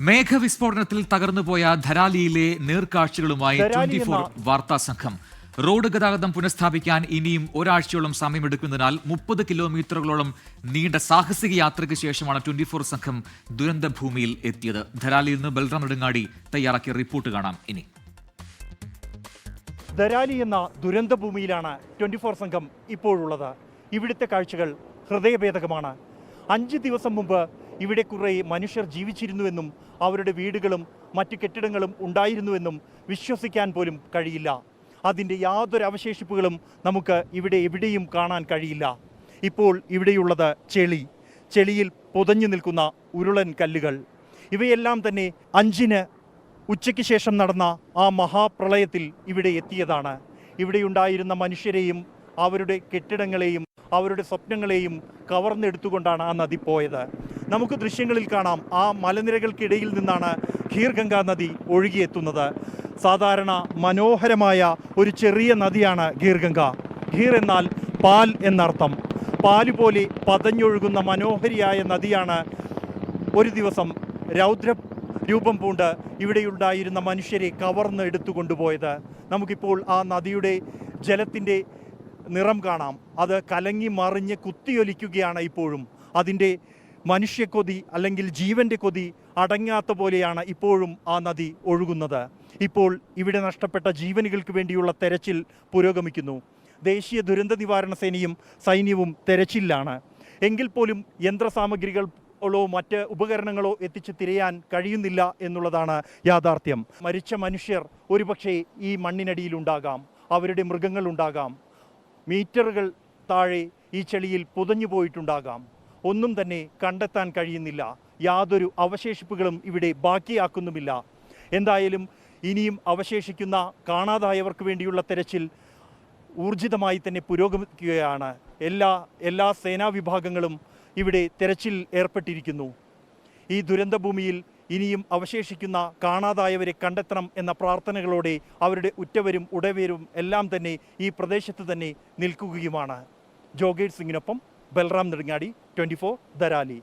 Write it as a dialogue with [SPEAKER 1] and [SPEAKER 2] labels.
[SPEAKER 1] മേഘവിസ്ഫോടനത്തിൽ തകർന്നുപോയ ധരാലിയിലെ നേർക്കാഴ്ചകളുമായി twenty four വാർത്താ സംഘം. Road ഗതാഗതം പുനഃസ്ഥാപിക്കാൻ ഇനിയും ഒരാഴ്ചയോളം സമയമെടുക്കുന്നതിനാൽ മുപ്പത് കിലോമീറ്ററുകളോളം നീണ്ട സാഹസിക യാത്രയ്ക്ക് ശേഷമാണ് ട്വന്റി ഫോർ സംഘം ദുരന്ത ഭൂമിയിൽ എത്തിയത്. ധരാലിയിൽ നിന്ന് ബൽറാം നെടുങ്ങാടി തയ്യാറാക്കിയ റിപ്പോർട്ട് കാണാം ഇനി.
[SPEAKER 2] ധരാലി എന്ന ദുരന്ത ഭൂമിയിലാണ് ട്വന്റി ഫോർ സംഘം ഇപ്പോഴുള്ളത്. ഇവിടുത്തെ കാഴ്ചകൾ ഹൃദയഭേദകമാണ്. അഞ്ച് ദിവസം മുമ്പ് ഇവിടെ കുറേ മനുഷ്യർ ജീവിച്ചിരുന്നുവെന്നും അവരുടെ വീടുകളും മറ്റു കെട്ടിടങ്ങളും ഉണ്ടായിരുന്നുവെന്നും വിശ്വസിക്കാൻ പോലും കഴിയില്ല. അതിന്റെ യാതൊരു അവശേഷിപ്പുകളും നമുക്ക് ഇവിടെ എവിടെയും കാണാൻ കഴിയില്ല. ഇപ്പോൾ ഇവിടെയുള്ളത് ചെളി. ചെളിയിൽ പുതഞ്ഞു നിൽക്കുന്ന ഉരുളൻ കല്ലുകൾ. ഇവയെല്ലാം തന്നെ അഞ്ചിന് ഉച്ചയ്ക്ക് ശേഷം നടന്ന ആ മഹാപ്രളയത്തിൽ ഇവിടെ എത്തിയതാണ്. ഇവിടെയുണ്ടായിരുന്ന മനുഷ്യരെയും അവരുടെ കെട്ടിടങ്ങളെയും അവരുടെ സ്വപ്നങ്ങളെയും കവർന്നെടുത്തുകൊണ്ടാണ് ആ നദി പോയത്. നമുക്ക് ദൃശ്യങ്ങളിൽ കാണാം ആ മലനിരകൾക്കിടയിൽ നിന്നാണ് ഖീർഗംഗാ നദി ഒഴുകിയെത്തുന്നത്. സാധാരണ മനോഹരമായ ഒരു ചെറിയ നദിയാണ് ഖീർഗംഗ. ഖീർ എന്നാൽ പാൽ എന്നർത്ഥം. പാൽ പോലെ പതഞ്ഞൊഴുകുന്ന മനോഹരിയായ നദിയാണ് ഒരു ദിവസം രൗദ്ര രൂപം പൂണ്ട് ഇവിടെയുണ്ടായിരുന്ന മനുഷ്യരെ കവർന്ന് എടുത്തു കൊണ്ടുപോയത് നമുക്കിപ്പോൾ ആ നദിയുടെ ജലത്തിന്റെ നിറം കാണാം. അത് കലങ്ങി മറിഞ്ഞ് കുത്തിയൊലിക്കുകയാണ് ഇപ്പോഴും. അതിന്റെ മനുഷ്യക്കൊതി അല്ലെങ്കിൽ ജീവന്റെ കൊതി അടങ്ങാത്ത പോലെയാണ് ഇപ്പോഴും ആ നദി ഒഴുകുന്നത്. ഇപ്പോൾ ഇവിടെ നഷ്ടപ്പെട്ട ജീവനുകൾക്ക് വേണ്ടിയുള്ള തെരച്ചിൽ പുരോഗമിക്കുന്നു. ദേശീയ ദുരന്ത നിവാരണ സേനയും സൈന്യവും തെരച്ചിലാണ്. എങ്കിൽ പോലും യന്ത്രസാമഗ്രികളോ മറ്റ് ഉപകരണങ്ങളോ എത്തിച്ച് തിരയാൻ കഴിയുന്നില്ല എന്നുള്ളതാണ് യാഥാർത്ഥ്യം. മരിച്ച മനുഷ്യർ ഒരുപക്ഷെ ഈ മണ്ണിനടിയിലുണ്ടാകാം അവരുടെ മൃഗങ്ങളുണ്ടാകാം മീറ്ററുകൾ താഴെ ഈ ചെളിയിൽ പുതഞ്ഞു പോയിട്ടുണ്ടാകാം ഒന്നും തന്നെ കണ്ടെത്താൻ കഴിയുന്നില്ല. യാതൊരു അവശേഷിപ്പുകളും ഇവിടെ ബാക്കിയാക്കുന്നുമില്ല. എന്തായാലും ഇനിയും അവശേഷിക്കുന്ന കാണാതായവർക്ക് വേണ്ടിയുള്ള തെരച്ചിൽ ഊർജിതമായി തന്നെ പുരോഗമിക്കുകയാണ്. എല്ലാ എല്ലാ സേനാ വിഭാഗങ്ങളും ഇവിടെ തെരച്ചിൽ ഏർപ്പെട്ടിരിക്കുന്നു. ഈ ദുരന്തഭൂമിയിൽ ഇനിയും അവശേഷിക്കുന്ന കാണാതായവരെ കണ്ടെത്തണം എന്ന പ്രാർത്ഥനകളോടെ അവരുടെ ഉറ്റവരും ഉടവരും എല്ലാം തന്നെ ഈ പ്രദേശത്ത് തന്നെ നിൽക്കുകയുമാണ്. ജോഗേഷ് സിംഗിനൊപ്പം ബൽറാം നെടുങ്ങാടി ട്വന്റി ഫോർ ദരാലി